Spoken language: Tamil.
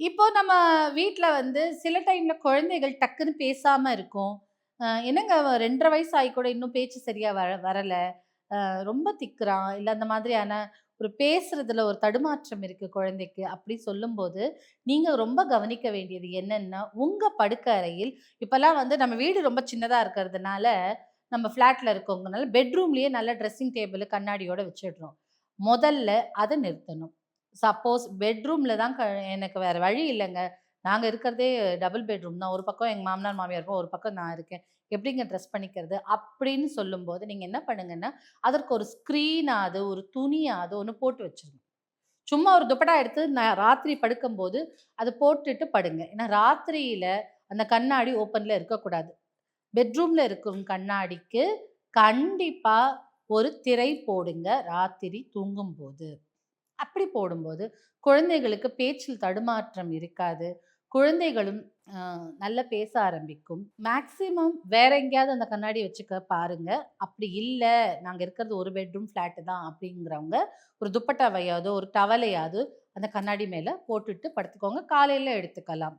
இப்போ நம்ம வீட்டில் வந்து சில டைம்ல குழந்தைகள் டக்குன்னு பேசாம இருக்கும். என்னங்க ரெண்டரை வயசு ஆகி கூட இன்னும் பேச்சு சரியா வர வரல. ரொம்ப திக்குறான். இல்லை அந்த மாதிரியான ஒரு பேசுறதுல ஒரு தடுமாற்றம் இருக்கு குழந்தைக்கு. அப்படி சொல்லும்போது, நீங்க ரொம்ப கவனிக்க வேண்டியது என்னன்னா, உங்க படுக்கை அறையில் இப்பெல்லாம் வந்து நம்ம வீடு ரொம்ப சின்னதா இருக்கிறதுனால, நம்ம ஃப்ளாட்ல இருக்கவங்கனால பெட்ரூம்லயே நல்ல ட்ரெஸ்ஸிங் டேபிள் கண்ணாடியோட வச்சிடுறோம் முதல்ல அதை நிறுத்தணும். சப்போஸ் பெட்ரூம்ல தான் க எனக்கு வேற வழி இல்லைங்க நாங்க இருக்கிறதே டபுள் பெட்ரூம் தான். ஒரு பக்கம் எங்க மாமனார், மாமியார் இருக்கும் ஒரு பக்கம் நான் இருக்கேன். எப்படிங்க ட்ரெஸ் பண்ணிக்கிறது? அப்படின்னு சொல்லும்போது, நீங்க என்ன பண்ணுங்கன்னா, அதற்கு ஒரு ஸ்க்ரீனாவது, ஒரு துணியாவது ஒன்று போட்டு வச்சுருங்க. சும்மா ஒரு துப்பட்டா எடுத்து நான் ராத்திரி படுக்கும்போது, அது போட்டுட்டு படுங்க. ஏன்னா ராத்திரியில அந்த கண்ணாடி ஓப்பன்ல இருக்கக்கூடாது. பெட்ரூம்ல இருக்கும் கண்ணாடிக்கு கண்டிப்பா ஒரு திரை போடுங்க ராத்திரி தூங்கும்போது. அப்படி போடும்போது, குழந்தைகளுக்கு பேச்சில் தடுமாற்றம் இருக்காது. குழந்தைகளும் நல்லா பேச ஆரம்பிக்கும். மேக்சிமம் வேற எங்கேயாவது அந்த கண்ணாடி வச்சுக்க பாருங்க. அப்படி இல்லை நாங்கள் இருக்கிறது ஒரு பெட்ரூம் ஃப்ளாட்டு தான் அப்படிங்கிறவங்க, ஒரு துப்பட்டாவையாவது, ஒரு டவலையாவது அந்த கண்ணாடி மேலே போட்டுட்டு படுத்துக்கோங்க. காலையில் எடுத்துக்கலாம்.